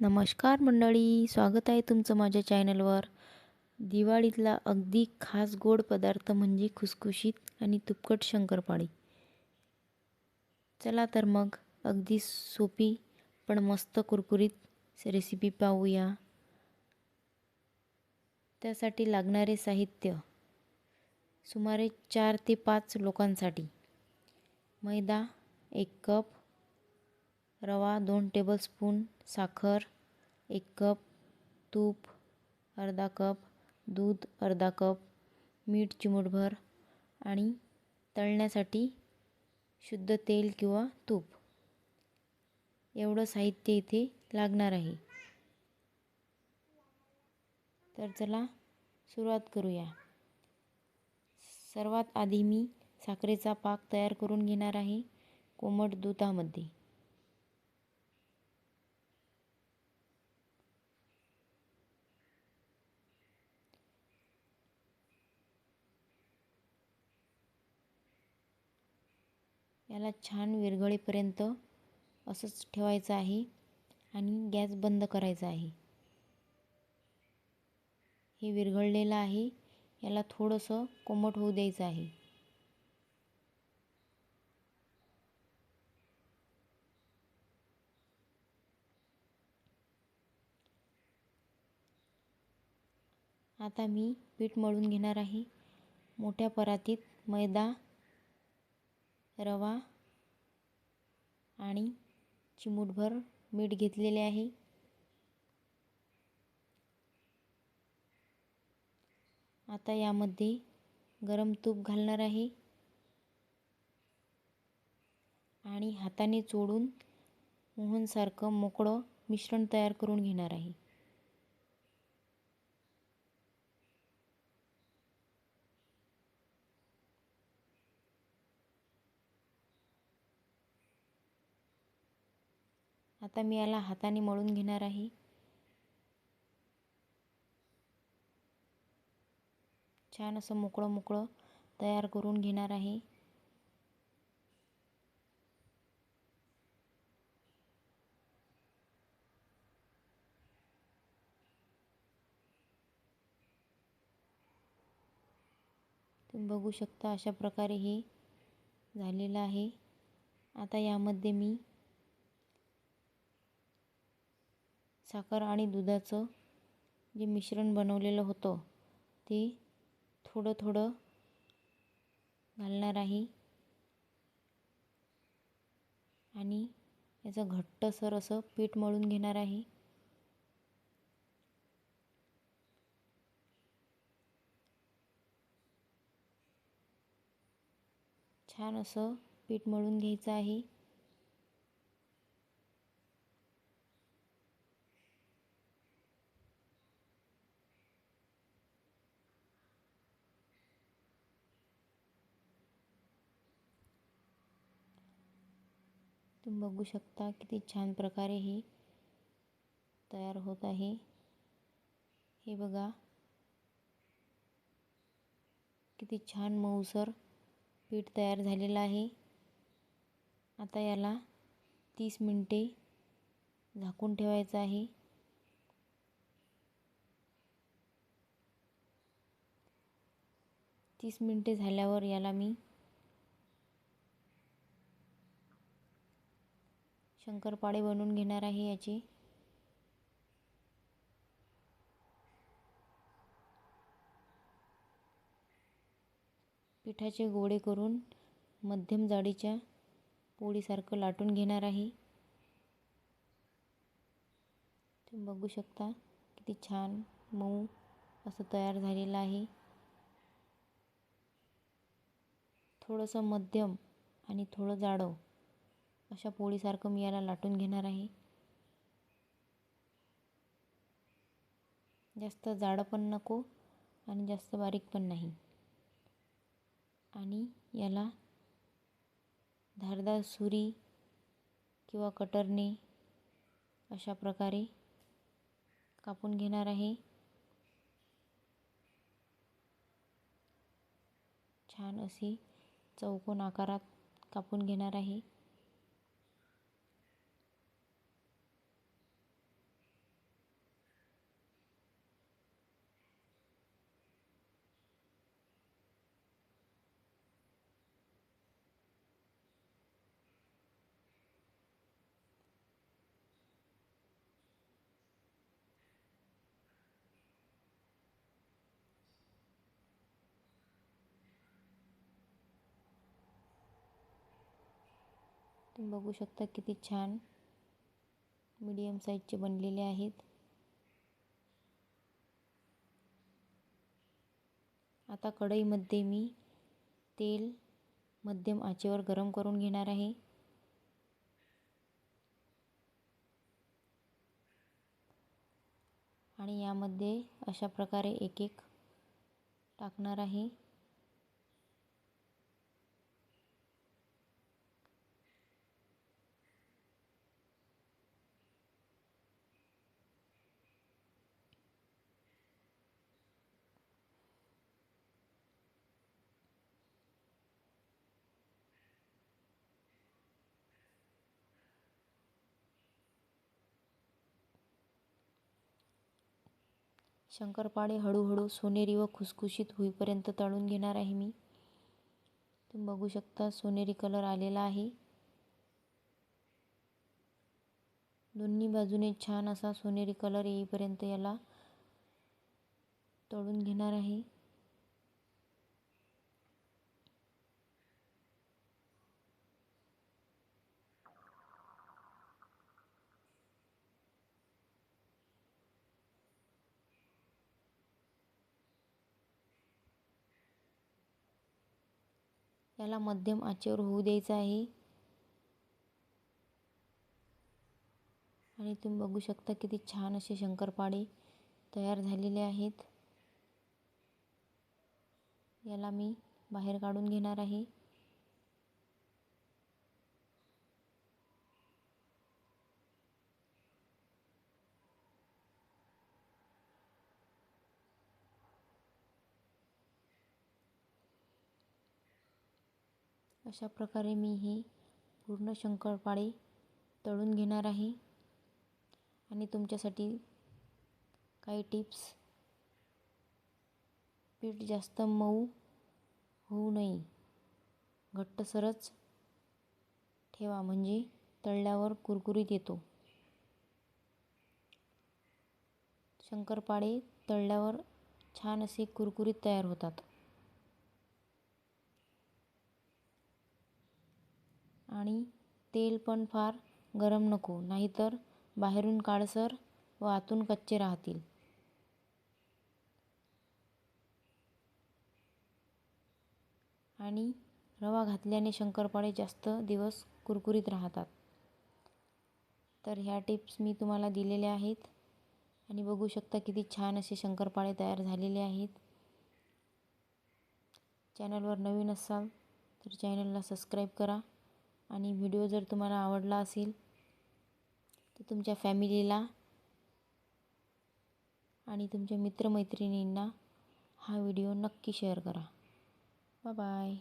नमस्कार मंडळी स्वागत आहे तुमचं माझ्या चॅनलवर. दिवाळीतला अगदी खास गोड पदार्थ म्हणजे खुसखुशीत आणि तुपकट शंकरपाळी. चला तर मग अगदी सोपी पण मस्त कुरकुरीत रेसिपी पाहूया. त्यासाठी लागणारे साहित्य सुमारे चार ते पाच लोकांसाठी. मैदा एक कप रवा दोन टेबलस्पून साखर एक कप तूप अर्धा कप दूध अर्धा कप मीठ चिमूटभर आणि तळण्यासाठी शुद्ध तेल किंवा तूप. एवढं साहित्य इथे लागणार आहे. तर चला सुरुवात करूया. सर्वात आधी मी साखरेचा पाक तयार करून घेणार आहे कोमट दुधामध्ये. याला छान विरघळेपर्यंत असंच ठेवायचं आहे आणि गॅस बंद करायचा आहे. हे विरघळलेलं आहे. याला थोडंसं कोमट होऊ द्यायचं आहे. आता मी पीठ मळून घेणार आहे. मोठ्या परातीत मैदा रवा आणि चिमूटभर मीठ घेतलेले आहे. आता यामध्ये गरम तूप घालणार आहे आणि हाताने चोडून मोहनसारखं मोकळं मिश्रण तयार करून घेणार आहे. आता मी याला हाताने मळून घेणार आहे. छान असं मोकळं मोकळं तयार करून घेणार आहे. तुम्ही बघू शकता अशा प्रकारे हे झालेलं आहे. आता यामध्ये मी साखर आणि दुधाचं जे मिश्रण बनवलेलं होतं ते थोडं थोडं घालणार आहे. आणि याचं घट्टसर असं पीठ मळून घेणार आहे. छान असं पीठ मळून घ्यायचं आहे. तुम्ही बघू शकता किती छान प्रकारे हे तयार होत आहे. हे बघा. किती छान मऊसर पीठ तयार झालेलं आहे. आता याला तीस मिनटे झाकून ठेवायचं आहे. तीस मिनटे झाल्यावर याला मी शंकरपाळे बनवून घेणार आहे याची. पिठाचे गोळे करून मध्यम जाडीच्या पोळीसारखं लाटून घेणार आहे. तुम्ही बघू शकता किती छान मऊ असं तयार झालेलं आहे. थोडंसं मध्यम आणि थोडं जाडं अशा पोळीसारखं मी याला लाटून घेणार आहे. जास्त जाडं पण नको आणि जास्त बारीक पण नाही. आणि याला धारदार सुरी किंवा कटरने अशा प्रकारे कापून घेणार आहे. छान अशी चौकोन आकारात कापून घेणार आहे. तुम्ही बघू शकता किती छान मीडियम साईजचे बनलेले आहेत. आता कढईमध्ये मी तेल मध्यम आचेवर गरम करून घेणार आहे. आणि यामध्ये अशा प्रकारे एक एक टाकणार आहे. शंकरपाळे हळूहळू सोनेरी व खुसखुशीत होईपर्यंत तळून घेणार आहे मी. तुम्ही बघू शकता सोनेरी कलर आलेला आहे. दोन्ही बाजूने छान असा सोनेरी कलर येईपर्यंत याला तळून घेणार आहे. याला मध्यम आचेवर होऊ द्यायचं आहे. आणि तुम्ही बघू शकता किती छान असे शंकरपाळे तयार झालेले आहेत. याला मी बाहेर काढून घेणार आहे. अशा प्रकारे मी हे पूर्ण शंकरपाळे तळून घेणार आहे. आणि तुमच्यासाठी काही टिप्स. पीठ जास्त मऊ होऊ नये. घट्टसरच ठेवा म्हणजे तळल्यावर कुरकुरीत येतो. शंकरपाळे तळल्यावर छान असे कुरकुरीत तयार होतात. आणि तेल पण फार गरम नको नाहीतर बाहेरून काळसर व आतून कच्चे राहतील. आणि रवा घातल्याने शंकरपाळे जास्त दिवस कुरकुरीत राहतात. तर ह्या टिप्स मी तुम्हाला दिलेल्या आहेत. आणि बघू शकता किती छान असे शंकरपाळे तयार झालेले आहेत. चॅनलवर नवीन असाल तर चॅनलला सबस्क्राईब करा. आणि व्हिडिओ जर तुम्हाला आवडला असेल तर तुमच्या फॅमिलीला आणि तुमच्या मित्रमैत्रिणींना हा व्हिडिओ नक्की शेअर करा. बाय